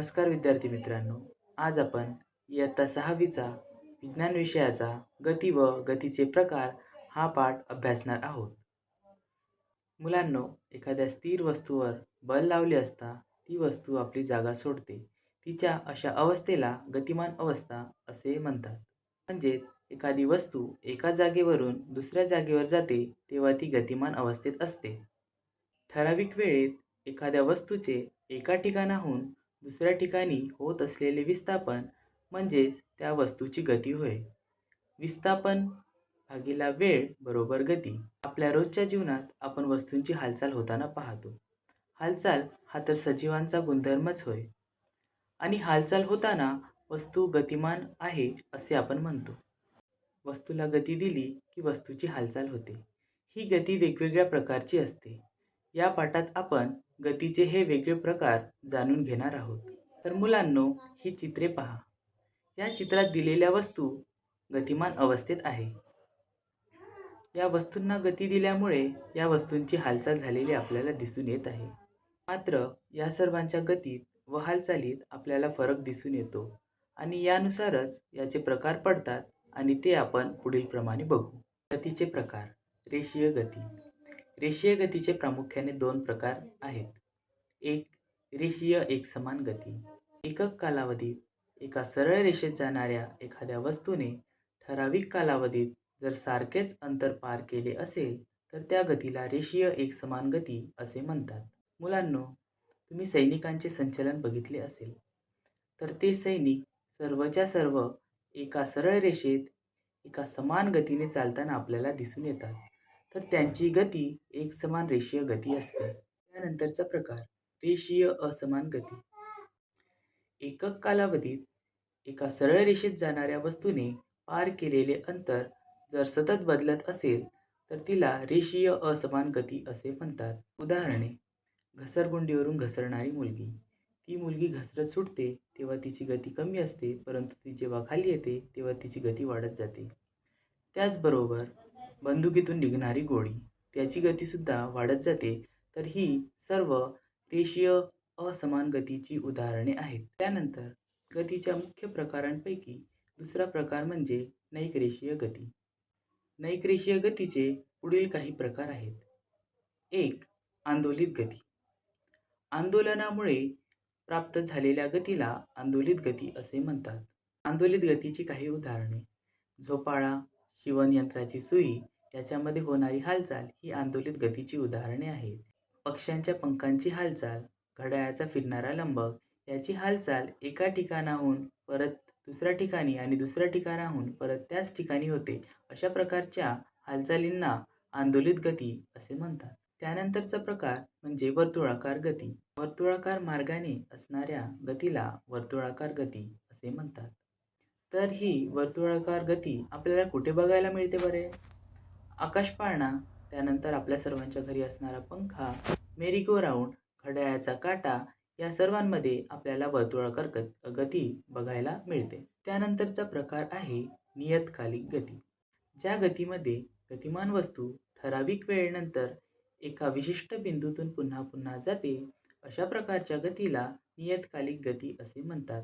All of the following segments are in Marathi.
नमस्कार विद्यार्थी मित्रांनो आज आपण इयत्ता सहावीचा विज्ञान विषयाचा गती व गतीचे प्रकार हा पाठ अभ्यासणार आहोत. मुलांनो एखाद्या स्थिर वस्तूवर बल लावले असता ती वस्तू आपली जागा सोडते. तिच्या अशा अवस्थेला गतिमान अवस्था असे म्हणतात. म्हणजेच एखादी वस्तू एका जागेवरून दुसऱ्या जागेवर जाते तेव्हा ती गतिमान अवस्थेत असते. ठराविक वेळेत एखाद्या वस्तूचे एका ठिकाणाहून दुसऱ्या ठिकाणी होत असलेले विस्थापन म्हणजेच त्या वस्तूची गती होय. विस्थापन भागीला वेळ बरोबर गती. आपल्या रोजच्या जीवनात आपण वस्तूंची हालचाल होताना पाहतो. हालचाल हा तर सजीवांचा गुणधर्मच होय. आणि हालचाल होताना वस्तू गतिमान आहे असे आपण म्हणतो. वस्तूला गती दिली की वस्तूची हालचाल होते. ही गती वेगवेगळ्या प्रकारची असते. या पाठात आपण गतीचे हे वेगळे प्रकार जाणून घेणार आहोत. तर मुलांनो ही चित्रे पहा. या चित्रात दिलेल्या वस्तू गतिमान अवस्थेत आहे. या वस्तूंना गती दिल्यामुळे या वस्तूंची हालचाल झालेली आपल्याला दिसून येत आहे. मात्र या सर्वांच्या गतीत व हालचालीत आपल्याला फरक दिसून येतो आणि यानुसारच याचे प्रकार पडतात आणि ते आपण पुढील प्रमाणे बघू. गतीचे प्रकार रेषीय गती. रेषीय गतीचे प्रामुख्याने दोन प्रकार आहेत. एक रेषीय एकसमान गती. एकक कालावधीत एका सरळ रेषेत जाणाऱ्या एखाद्या वस्तूने ठराविक कालावधीत जर सारखेच अंतर पार केले असेल तर त्या गतीला रेषीय एकसमान गती असे म्हणतात. मुलांनो तुम्ही सैनिकांचे संचलन बघितले असेल. तर ते सैनिक सर्वच्या सर्व एका सरळ रेषेत एका समान गतीने चालताना आपल्याला दिसून येतात. तर त्यांची गती एक समान रेषीय गती असते. त्यानंतरचा प्रकार रेषीय असमान गती. एकक कालावधीत एका सरळ रेषेत जाणाऱ्या वस्तूने पार केलेले अंतर जर सतत बदलत असेल तर तिला रेषीय असमान गती असे म्हणतात. उदाहरणे घसरगुंडीवरून घसरणारी मुलगी. ती मुलगी घसरत सुटते तेव्हा तिची गती कमी असते परंतु ती जेव्हा खाली येते तेव्हा तिची गती वाढत जाते. त्याचबरोबर बंदुकीतून निघणारी गोळी. त्याची गतीसुद्धा वाढत जाते तर ही सर्व रेषीय असमान गतीची उदाहरणे आहेत. त्यानंतर गतीच्या मुख्य प्रकारांपैकी दुसरा प्रकार म्हणजे नैक रेषीय गती. नैक रेषीय गतीचे पुढील काही प्रकार आहेत. एक आंदोलित गती. आंदोलनामुळे प्राप्त झालेल्या गतीला आंदोलित गती असे म्हणतात. आंदोलित गतीची काही उदाहरणे. झोपाळा शिवणयंत्राची सुई याच्यामध्ये होणारी हालचाल ही आंदोलित गतीची उदाहरणे आहेत. पक्ष्यांच्या पंखांची हालचाल घड्याळाचा फिरणारा लंबक याची हालचाल एका ठिकाणाहून परत दुसऱ्या ठिकाणी आणि दुसऱ्या ठिकाणाहून परत त्याच ठिकाणी होते अशा प्रकारच्या हालचालींना आंदोलित गती असे म्हणतात. त्यानंतरचा प्रकार म्हणजे वर्तुळाकार गती. वर्तुळाकार मार्गाने असणाऱ्या गतीला वर्तुळाकार गती असे म्हणतात. तर ही वर्तुळाकार गती आपल्याला कुठे बघायला मिळते बरे? आकाश पाळणा त्यानंतर आपल्या सर्वांच्या घरी असणारा पंखा मेरी गो राऊंड घड्याळाचा काटा या सर्वांमध्ये आपल्याला वर्तुळाकार ग गती बघायला मिळते. त्यानंतरचा प्रकार आहे नियतकालिक गती. ज्या गतीमध्ये गतिमान वस्तू ठराविक वेळेनंतर एका विशिष्ट बिंदूतून पुन्हा पुन्हा जाते अशा प्रकारच्या गतीला नियतकालिक गती असे म्हणतात.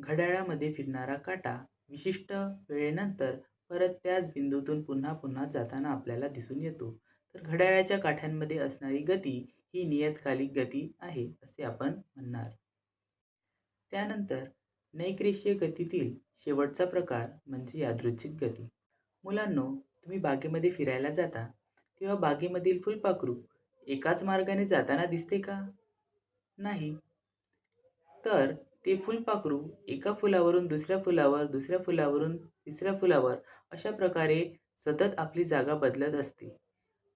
घड्याळामध्ये फिरणारा काटा विशिष्ट वेळेनंतर परत त्याच बिंदूतून पुन्हा पुन्हा जाताना आपल्याला दिसून येतो. तर घड्याळाच्या काठ्यांमध्ये असणारी गती ही नियतकालिक गती आहे असे आपण म्हणणार. त्यानंतर नैक्रेशीय गतीतील शेवटचा प्रकार म्हणजे यादृच्छिक गती. मुलांनो तुम्ही बागेमध्ये फिरायला जाता तेव्हा बागेमधील फुलपाखरू एकाच मार्गाने जाताना दिसते का? नाही. तर ते फुलपाखरू एका फुलावरून दुसऱ्या फुलावर दुसऱ्या फुलावरून तिसऱ्या फुलावर अशा प्रकारे सतत आपली जागा बदलत असते.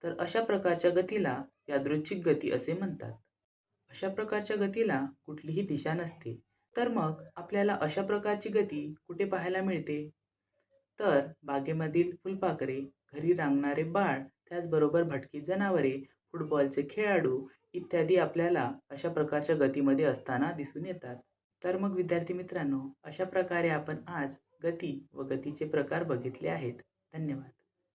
तर अशा प्रकारच्या गतीला यादृच्छिक गती असे म्हणतात. अशा प्रकारच्या गतीला कुठलीही दिशा नसते. तर मग आपल्याला अशा प्रकारची गती कुठे पाहायला मिळते? तर बागेमधील फुलपाखरे घरी रांगणारे बाळ त्याचबरोबर भटकी जनावरे फुटबॉलचे खेळाडू इत्यादी आपल्याला अशा प्रकारच्या गतीमध्ये असताना दिसून येतात. तर मग विद्यार्थी मित्रांनो अशा प्रकारे आपण आज गती व गतीचे प्रकार बघितले आहेत. धन्यवाद.